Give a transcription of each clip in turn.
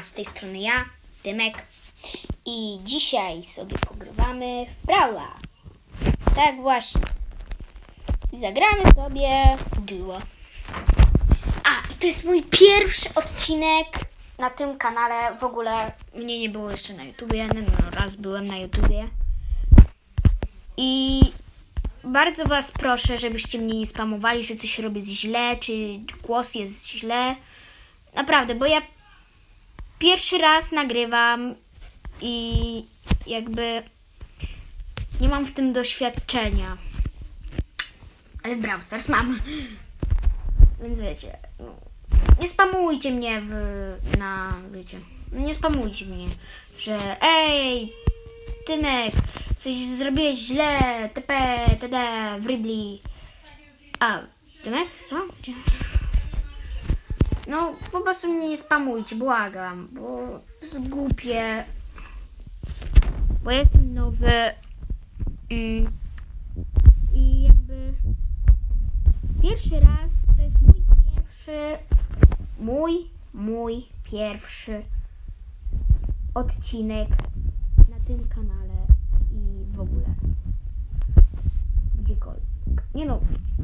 A z tej strony ja, Dymek. I dzisiaj sobie pogrywamy w Brawla. Tak właśnie. I zagramy sobie duo. A, i to jest mój pierwszy odcinek na tym kanale. W ogóle mnie nie było jeszcze na YouTubie. No, raz byłem na YouTubie. I bardzo Was proszę, żebyście mnie nie spamowali, że coś robię źle, czy głos jest źle. Naprawdę, bo ja pierwszy raz nagrywam i jakby nie mam w tym doświadczenia. Ale Brawl Stars mam. Więc wiecie, no, nie spamujcie mnie w, na, wiecie, nie spamujcie mnie, że ej, Tymek, coś zrobiłeś źle, TP, TD, w Ribli. A, Tymek? Co? No, po prostu mnie nie spamujcie, błagam, bo to jest głupie. Bo jestem nowy mm, i jakby pierwszy raz to jest mój pierwszy, mój, mój pierwszy odcinek na tym kanale i w ogóle gdziekolwiek. Nie no,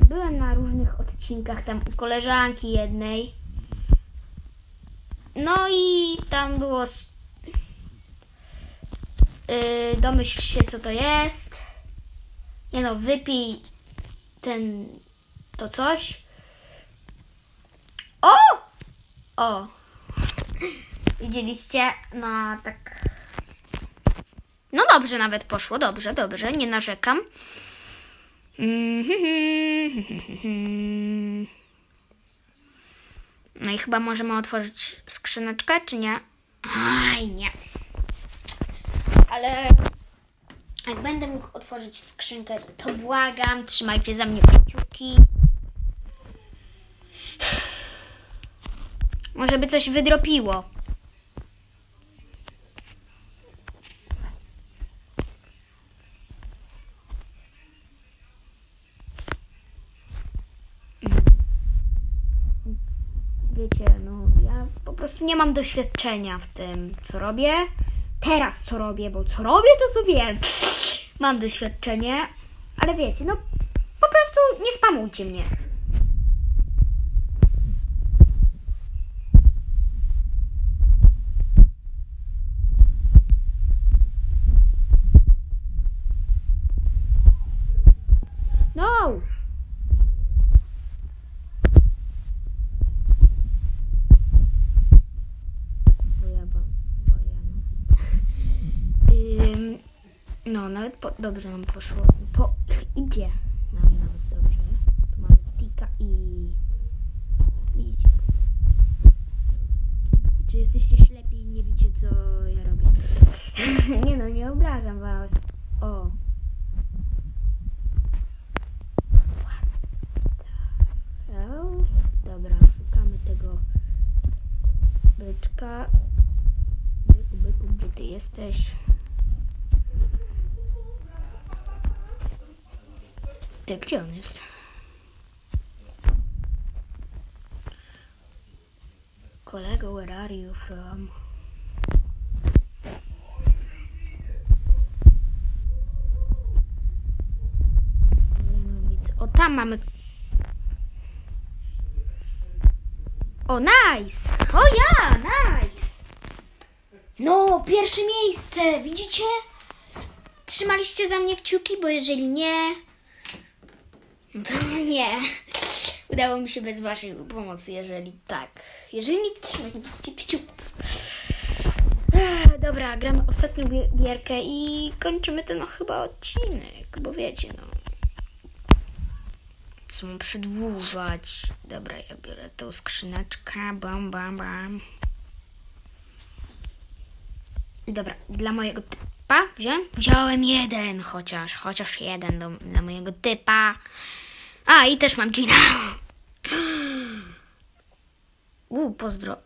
byłem na różnych odcinkach tam u koleżanki jednej. No i tam było. Yy, domyśl się, co to jest. Nie no, wypij ten. to coś. O! O! Widzieliście? No tak. No dobrze nawet poszło, dobrze, dobrze, nie narzekam. No i chyba możemy otworzyć skrzyneczkę, czy nie? Aj, nie. Ale jak będę mógł otworzyć skrzynkę, to błagam, trzymajcie za mnie kciuki. Może by coś wydropiło. wiecie, no ja po prostu nie mam doświadczenia w tym, co robię. Teraz co robię, bo co robię, to co wiem. Mam doświadczenie, ale wiecie, no po prostu nie spamujcie mnie. No! bo ja bo, bo ja no. Ym, no, nawet po, dobrze nam poszło. Po, idzie nam nawet dobrze. Tu mamy Tika i. Widzicie? Czy jesteście ślepi i nie widzicie, co ja robię? nie no, nie obrażam was. O, Dobra, szukamy tego byczka. Byku, byku, gdzie ty jesteś? Ty, gdzie on jest? Kolego, where are you from? O, tam mamy O, nice! O ja, nice! No, pierwsze miejsce, widzicie? Trzymaliście za mnie kciuki, bo jeżeli nie, nie. Udało mi się bez waszej pomocy, jeżeli tak. Jeżeli nie Dobra, gramy ostatnią gi- gierkę i kończymy ten no, chyba odcinek, bo wiecie, no. Co mam przedłużać? Dobra, ja biorę tą skrzyneczkę. Bam, bam, bam. Dobra, dla mojego typa wziąłem? Wziąłem jeden, chociaż, chociaż jeden do, dla mojego typa. A, i też mam Gina. U, pozdro.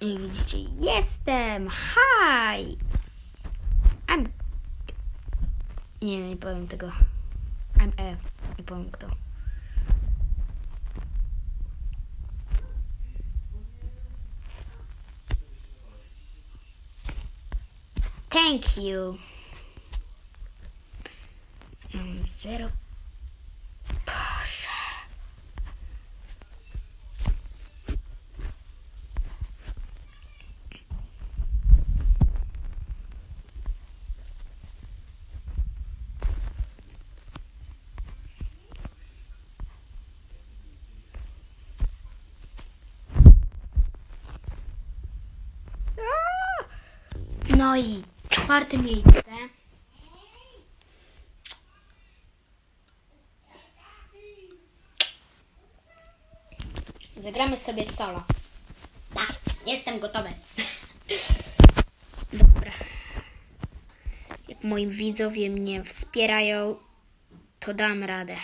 Jak widzicie, jestem! Hi! I'm... Nie, nie powiem tego. I'm E. Nie powiem kto. Thank you. Zero. Boże. No i czwarte miejsce. Zagramy sobie solo. Tak, jestem gotowy. Dobra. Jak moi widzowie mnie wspierają, to dam radę.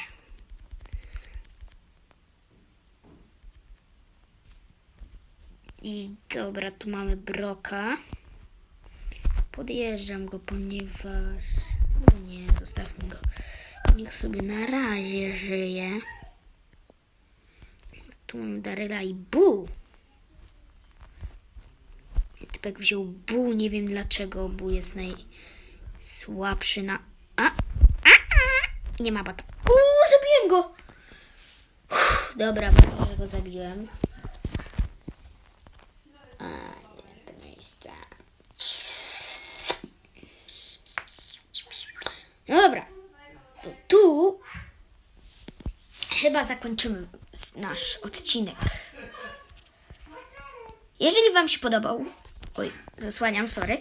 I dobra, tu mamy broka. Podjeżdżam go, ponieważ. No nie, zostawmy go. Niech sobie na razie żyje. Tu mamy Daryla i Bu. Typek wziął Bu, nie wiem dlaczego. Bu jest najsłabszy na. A! A! A! Nie ma bata. Uuu, zabiłem go! Uff, dobra, że go zabiłem. A, dziewiąte miejsce. No dobra. To tu chyba zakończymy nasz odcinek. Jeżeli Wam się podobał, oj, zasłaniam, sorry.